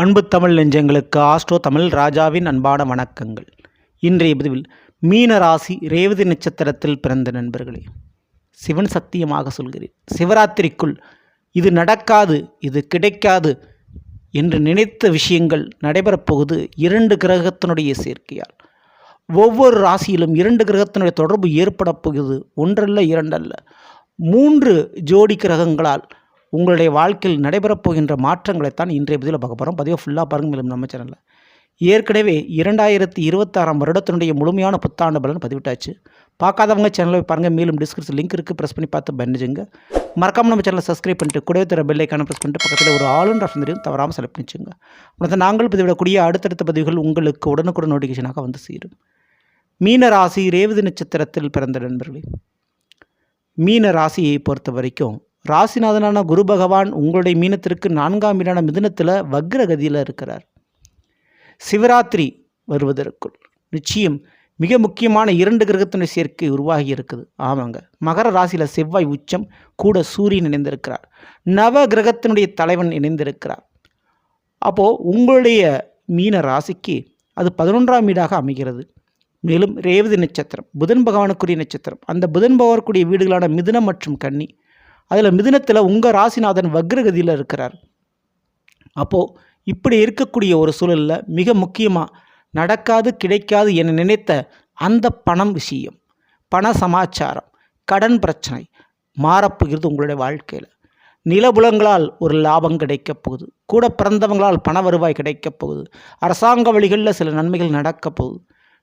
அன்பு தமிழ் நெஞ்சங்களுக்கு ஆஸ்ட்ரோ தமிழ் ராஜாவின் அன்பான வணக்கங்கள். இன்றைய பதிவில் மீன ராசி ரேவதி நட்சத்திரத்தில் பிறந்த நண்பர்களே சிவன் சத்தியமாக சொல்கிறேன் சிவராத்திரிக்குள் இது நடக்காது இது கிடைக்காது என்று நினைத்த விஷயங்கள் நடைபெறப்போகுது இரண்டு கிரகத்தினுடைய சேர்க்கையால். ஒவ்வொரு ராசியிலும் இரண்டு கிரகத்தினுடைய தொடர்பு ஏற்படப் போகிறது ஒன்றல்ல இரண்டல்ல. மூன்று ஜோடி கிரகங்களால் உங்களுடைய வாழ்க்கையில் நடைபெறப் போகின்ற மாற்றங்களைத்தான் இன்றைய பதிவில் பார்க்க போகிறோம் பதிவை ஃபுல்லாக பாருங்க மேலும் நம்ம சேனலில் ஏற்கனவே இரண்டாயிரத்தி இருபத்தாறாம் வருடத்தினுடைய முழுமையான புத்தாண்டு பலன் பதிவிட்டாச்சு. பார்க்காதவங்க சேனலை பாருங்கள் மேலும் டிஸ்கிரிப்ஷன் லிங்க் இருக்குது ப்ரெஸ் பண்ணி பார்த்து பண்ணிச்சுங்க மறக்காமல் நம்ம சேனலை சப்ஸ்கிரைப் பண்ணிட்டு கூடவே தர பெல்லைக்கான ப்ரெஸ் பண்ணிட்டு பக்கத்தில் ஒரு ஆளுன்ற ஆப்ஷன் தவறாமல் செலக்ட் பண்ணிச்சுங்க. உனக்கு நாங்கள் பதிவிடக்கூடிய அடுத்தடுத்த பதிவுகள் உங்களுக்கு உடனுக்குடன் நோட்டிஃபிகேஷனாக வந்து சேரும். மீன ராசி ரேவதி நட்சத்திரத்தில் பிறந்த நண்பர்களே. மீன ராசியை பொறுத்த வரைக்கும் ராசிநாதனான குரு பகவான் உங்களுடைய மீனத்திற்கு நான்காம் வீடான மிதுனத்தில் வக்ரகதியில் இருக்கிறார். சிவராத்திரி வருவதற்குள் நிச்சயம் மிக முக்கியமான இரண்டு கிரகத்தினுடைய சேர்க்கை உருவாகி இருக்குது. ஆமாங்க. மகர ராசியில் செவ்வாய் உச்சம் கூட சூரியன் இணைந்திருக்கிறார். நவ கிரகத்தினுடைய தலைவன் இணைந்திருக்கிறார். அப்போது உங்களுடைய மீன ராசிக்கு அது பதினொன்றாம் வீடாக அமைகிறது. மேலும் ரேவதி நட்சத்திரம் புதன் பகவானுக்குரிய நட்சத்திரம். அந்த புதன் பகவானுக்குரிய வீடுகளான மிதுனம் மற்றும் கன்னி அதில் மிதுனத்தில் உங்கள் ராசிநாதன் வக்ரகதியில் இருக்கிறார். அப்போது இப்படி இருக்கக்கூடிய ஒரு சூழலில் மிக முக்கியமாக நடக்காது கிடைக்காது என நினைத்த அந்த பணம் விஷயம் பண சமாச்சாரம் கடன் பிரச்சனை மாறப்போகிறது உங்களுடைய வாழ்க்கையில். நிலபுலங்களால் ஒரு லாபம் கிடைக்கப் போகுது கூட பிறந்தவங்களால் பண வருவாய் கிடைக்கப் போகுது அரசாங்க வழிகளில் சில நன்மைகள் நடக்கப் போகுது.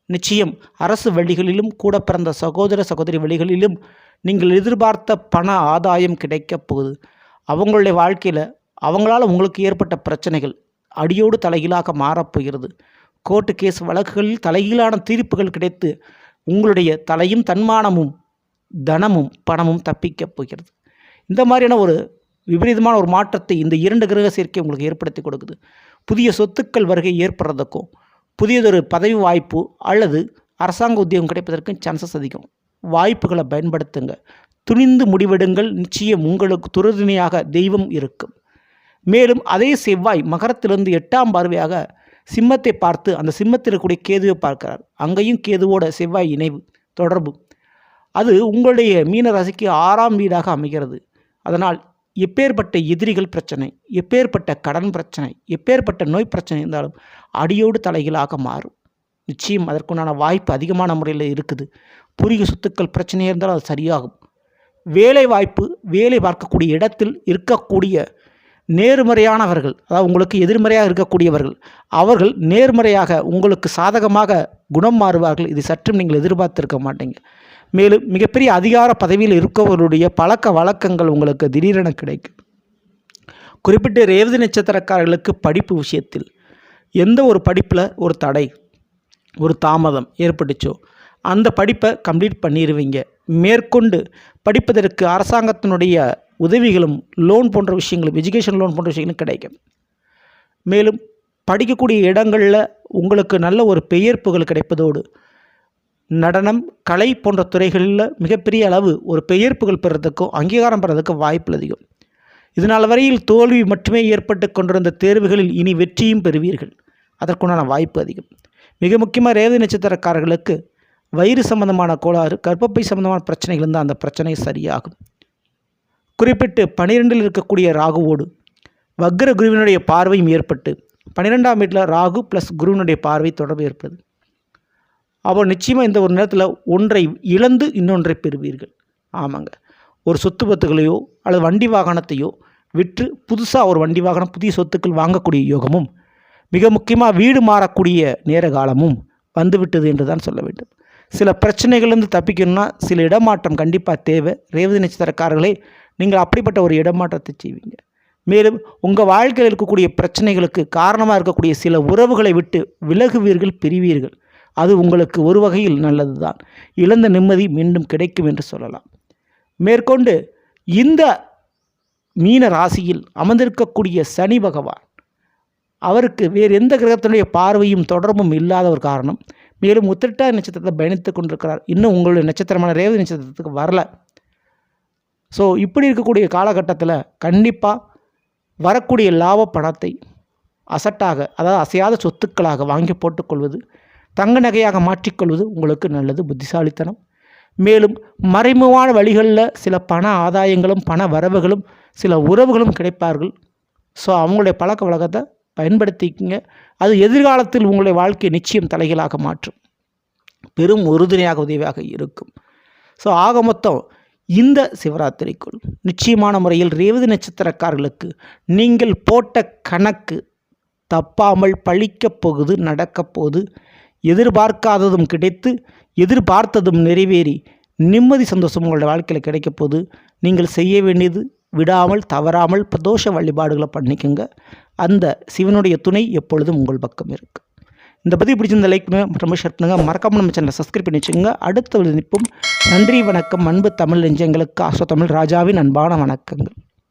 நிச்சயம் அரசு வழிகளிலும் கூட பிறந்த சகோதர சகோதரி வழிகளிலும் நீங்கள் எதிர்பார்த்த பண ஆதாயம் கிடைக்கப் போகுது. அவங்களுடைய வாழ்க்கையில் அவங்களால் உங்களுக்கு ஏற்பட்ட பிரச்சனைகள் அடியோடு தலைகீழாக மாறப்போகிறது கோர்ட்டு கேஸ் வழக்குகளில் தலைகீழான தீர்ப்புகள் கிடைத்து உங்களுடைய தலையும் தன்மானமும் தனமும் பணமும் தப்பிக்கப் போகிறது. இந்த மாதிரியான ஒரு விபரீதமான ஒரு மாற்றத்தை இந்த இரண்டு கிரக சேர்க்கை உங்களுக்கு ஏற்படுத்தி கொடுக்குது. புதிய சொத்துக்கள் வருகை ஏற்படுறதுக்கும் புதியதொரு பதவி வாய்ப்பு அல்லது அரசாங்க உத்தியோகம் கிடைப்பதற்கு சான்சஸ் அதிகம். வாய்ப்புகளை பயன்படுத்துங்க. துணிந்து முடிவெடுங்கள். நிச்சயம் உங்களுக்கு துருதுணையாக தெய்வம் இருக்கும். மேலும் அதே செவ்வாய் மகரத்திலிருந்து எட்டாம் பார்வையாக சிம்மத்தை பார்த்து அந்த சிம்மத்தில் இருக்கக்கூடிய கேதுவை பார்க்கிறார். அங்கேயும் கேதுவோட செவ்வாய் இணைவு தொடர்பு. அது உங்களுடைய மீன ராசிக்கு ஆறாம் வீடாக அமைகிறது. அதனால் எப்பேற்பட்ட எதிரிகள் பிரச்சனை எப்பேற்பட்ட கடன் பிரச்சனை எப்பேற்பட்ட நோய் பிரச்சனை இருந்தாலும் அடியோடு தலைகளாக மாறும். நிச்சயம் அதற்குண்டான வாய்ப்பு அதிகமான முறையில் இருக்குது. பூர்வீக சொத்துக்கள் பிரச்சனையாக இருந்தாலும் அது சரியாகும். வேலை வாய்ப்பு வேலை பார்க்கக்கூடிய இடத்தில் இருக்கக்கூடிய நேர்மறையானவர்கள் அதாவது உங்களுக்கு எதிர்மறையாக இருக்கக்கூடியவர்கள் அவர்கள் நேர்மறையாக உங்களுக்கு சாதகமாக குணம் மாறுவார்கள். இது சற்றும் நீங்கள் எதிர்பார்த்திருக்க மாட்டீங்க. மேலும் மிகப்பெரிய அதிகார பதவியில் இருக்கவருடைய பழக்க வழக்கங்கள் உங்களுக்கு திடீரென கிடைக்கும். குறிப்பிட்ட ரேவதி நட்சத்திரக்காரர்களுக்கு படிப்பு விஷயத்தில் எந்த ஒரு படிப்பில் ஒரு தடை ஒரு தாமதம் ஏற்பட்டுச்சோ அந்த படிப்பை கம்ப்ளீட் பண்ணிடுவீங்க மேற்கொண்டு படிப்பதற்கு அரசாங்கத்தினுடைய உதவிகளும் லோன் போன்ற விஷயங்களும் எஜுகேஷன் லோன் போன்ற விஷயங்களும் கிடைக்கும். மேலும் படிக்கக்கூடிய இடங்களில் உங்களுக்கு நல்ல ஒரு பெயர்ப்புகள் கிடைப்பதோடு நடனம் கலை போன்ற துறைகளில் மிகப்பெரிய அளவு ஒரு பெயர் புகழ் பெறதுக்கும் அங்கீகாரம் பெறதுக்கும் வாய்ப்பு அதிகம். இதனால் வரையில் தோல்வி மட்டுமே ஏற்பட்டு கொண்டிருந்த தேர்வுகளில் இனி வெற்றியும் பெறுவீர்கள். அதற்குண்டான வாய்ப்பு அதிகம். மிக முக்கியமாக ரேவதி நட்சத்திரக்காரர்களுக்கு வயிறு சம்பந்தமான கோளாறு கர்ப்பப்பை சம்பந்தமான பிரச்சனைகள் இருந்தால் அந்த பிரச்சனை சரியாகும். குறிப்பிட்டு பனிரெண்டில் இருக்கக்கூடிய ராகுவோடு வக்ர குருவினுடைய பார்வையும் ஏற்பட்டு பன்னிரெண்டாம் வீட்டில் ராகு ப்ளஸ் குருவினுடைய பார்வை தொடர்பு ஏற்படுது. அப்போ நிச்சயமாக இந்த ஒரு நேரத்தில் ஒன்றை இழந்து இன்னொன்றை பெறுவீர்கள். ஆமாங்க. ஒரு சொத்து பத்துகளையோ அல்லது வண்டி வாகனத்தையோ விற்று புதுசாக ஒரு வண்டி வாகனம் புதிய சொத்துக்கள் வாங்கக்கூடிய யோகமும் மிக முக்கியமாக வீடு மாறக்கூடிய நேர காலமும் வந்துவிட்டது என்று தான் சொல்ல வேண்டும். சில பிரச்சனைகள்லேருந்து தப்பிக்கணும்னா சில இடமாற்றம் கண்டிப்பாக தேவை. ரேவதி நட்சத்திரக்காரர்களே நீங்கள் அப்படிப்பட்ட ஒரு இடமாற்றத்தை செய்வீங்க. மேலும் உங்கள் வாழ்க்கையில் இருக்கக்கூடிய பிரச்சனைகளுக்கு காரணமாக இருக்கக்கூடிய சில உறவுகளை விட்டு விலகுவீர்கள் பிரிவீர்கள். அது உங்களுக்கு ஒரு வகையில் நல்லது தான் இழந்த நிம்மதி மீண்டும் கிடைக்கும் என்று சொல்லலாம். மேற்கொண்டு இந்த மீன ராசியில் அமர்ந்திருக்கக்கூடிய சனி பகவான் அவருக்கு வேறு எந்த கிரகத்தினுடைய பார்வையும் தொடர்பும் இல்லாத ஒரு காரணம். மேலும் உத்திரட்டா நட்சத்திரத்தை பயணித்து கொண்டிருக்கிறார். இன்னும் உங்களுடைய நட்சத்திரமான ரேவதி நட்சத்திரத்துக்கு வரல. ஸோ இப்படி இருக்கக்கூடிய காலகட்டத்தில் கண்டிப்பாக வரக்கூடிய லாப பணத்தை அசட்டாக அதாவது அசையாத சொத்துக்களாக வாங்கி போட்டுக்கொள்வது தங்க நகையாக மாற்றிக்கொள்வது உங்களுக்கு நல்லது புத்திசாலித்தனம். மேலும் மறைமுகமான வழிகளில் சில பண ஆதாயங்களும் பண வரவுகளும் சில உறவுகளும் கிடைப்பார்கள். ஸோ அவங்களுடைய பழக்க வழக்கத்தை பயன்படுத்திக்கிங்க. அது எதிர்காலத்தில் உங்களுடைய வாழ்க்கையை நிச்சயம் தலைகளாக மாற்றும். பெரும் உறுதுணையாக உதவியாக இருக்கும். ஸோ ஆக மொத்தம் இந்த சிவராத்திரிக்குள் நிச்சயமான முறையில் ரேவதி நட்சத்திரக்காரர்களுக்கு நீங்கள் போட்ட கணக்கு தப்பாமல் பழிக்கப் போகுது நடக்கப் போகுது. எதிர்பார்க்காததும் கிடைத்து எதிர்பார்த்ததும் நிறைவேறி நிம்மதி சந்தோஷம் உங்களோட வாழ்க்கையில் கிடைக்கும் போது நீங்கள் செய்ய வேண்டியது விடாமல் தவறாமல் பிரதோஷ வழிபாடுகளை பண்ணிக்கோங்க. அந்த சிவனுடைய துணை எப்பொழுதும் உங்கள் பக்கம் இருக்குது இந்த பதிவு பிடிச்சிருந்த லைக் பண்ணுங்க மற்றும் ஷேர் பண்ணுங்கள் மறக்காமல் நம்ம சேனலை சப்ஸ்கிரைப் பண்ணி வச்சுக்கோங்க. அடுத்த ஒரு நன்றி வணக்கம். அன்பு தமிழ் நெஞ்சங்களுக்கு அஸ்வ தமிழ் ராஜாவின் அன்பான வணக்கங்கள்.